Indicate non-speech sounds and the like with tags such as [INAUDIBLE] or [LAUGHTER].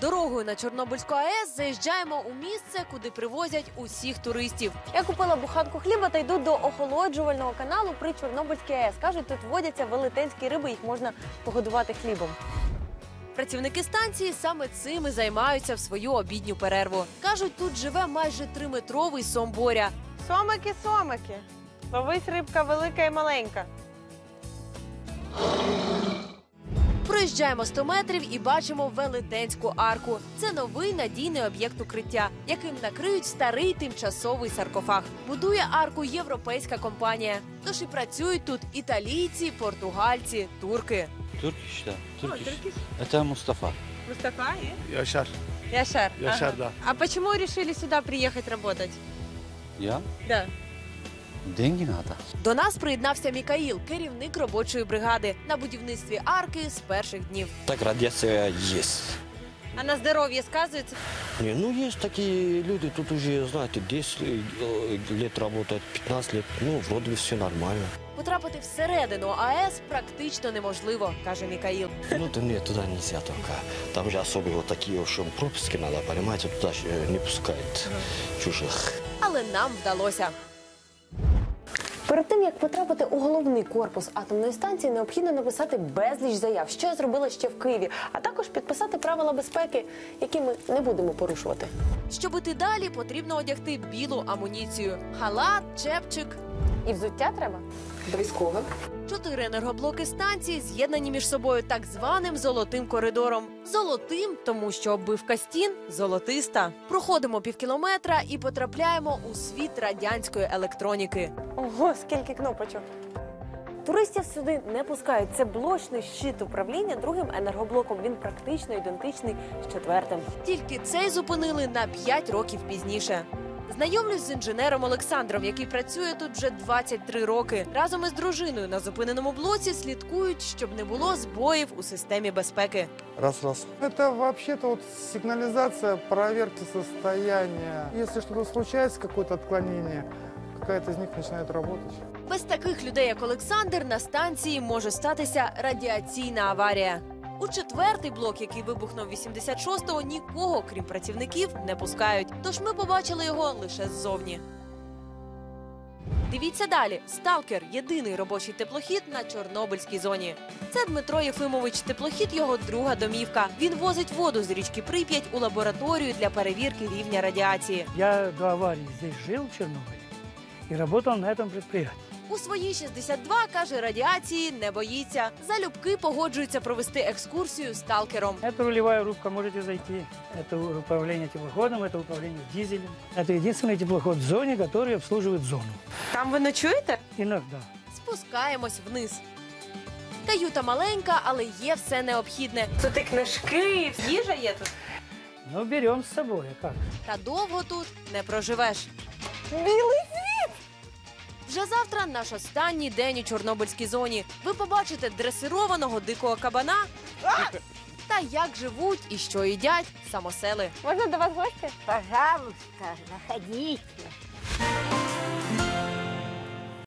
Дорогою на Чорнобильську АЕС заїжджаємо у місце, куди привозять усіх туристів. Я купила буханку хліба та йду до охолоджувального каналу при Чорнобильській АЕС. Кажуть, тут водяться велетенські риби, їх можна погодувати хлібом. Працівники станції саме цим і займаються в свою обідню перерву. кажуть, тут живе майже триметровий сомборя. Сомики, сомики. Ловись рибка велика і маленька. Проїжджаємо 100 метрів і бачимо велетенську арку. Це новий надійний об'єкт укриття, яким накриють старий тимчасовий саркофаг. Будує арку європейська компанія. Тож і працюють тут італійці, португальці, турки. Turkish да. Turkish. Это Мустафа. Мустафа Яшар. Яшар. Яшар, да. А почему решили сюда приехать работать? Я? Да. Деньги надо. До нас приєднався Мікаїл, керівник робочої бригади на будівництві арки з перших днів. Так радиация есть. А на здоровье сказывается? Не, ну есть такие люди, тут уже, знаете, 10 э, лет работают, 15 лет, ну, вроде бы все нормально. Потрапити всередину АЕС практично неможливо, каже Мікаїл. Ну, да нет, туда нельзя только. Там же особо вот такие, что пропуски надо, понимаете, туда же не пускают чужих. Але нам вдалося. Перед тим як потрапити у головний корпус атомної станції, необхідно написати безліч заяв, що я зробила ще в Києві, а також підписати правила безпеки, які ми не будемо порушувати. Щоб іти далі, потрібно одягти білу амуніцію: халат, чепчик. І взуття треба обов'язково. Чотири енергоблоки станції з'єднані між собою так званим золотим коридором. Золотим, тому що оббивка стін золотиста. Проходимо півкілометра і потрапляємо у світ радянської електроніки. Ого, скільки кнопочок. Туристів сюди не пускають. Це блочний щит управління другим енергоблоком. Він практично ідентичний з четвертим. Тільки цей зупинили на 5 років пізніше. Знайомлюсь з інженером Олександром, який працює тут вже 23 роки. Разом із дружиною на зупиненому блоці слідкують, щоб не було збоїв у системі безпеки. Раз, раз. Это вообще-то вот сигнализация проверки состояния. Если что-то случается, какое-то отклонение, какая-то из них начинает работать. Без таких людей, як Олександр, на станції може статися радіаційна аварія. У четвертий блок, який вибухнув 86-го, нікого, крім працівників, не пускають. Тож ми побачили його лише ззовні. Дивіться далі. Сталкер єдиний робочий теплохід на Чорнобильській зоні. Це Дмитро Єфимович теплохід, його друга домівка. Він возить воду з річки Прип'ять у лабораторію для перевірки рівня радіації. Я до аварии здесь жил в Чернобыле и работал на этом предприятии. У свої 62, каже, радіації не боїться. Залюбки погоджується провести екскурсію сталкером. Это рулевая рубка, можете зайти. Это управление теплоходом, это управление дизелем. Это единственный теплоход в зоне, который обслуживает зону. Там ви ночуєте? Иногда. Спускаємось вниз. Каюта маленька, але є все необхідне. Тут і книжки, їжа є тут. Но берем с собой, а как? Та довго тут не проживеш. Білий вже завтра наш останній день у Чорнобильській зоні. Ви побачите дресированого дикого кабана [LAUGHS] та як живуть і що їдять самосели. Можна до вас гості? Пожалуйста, заходите.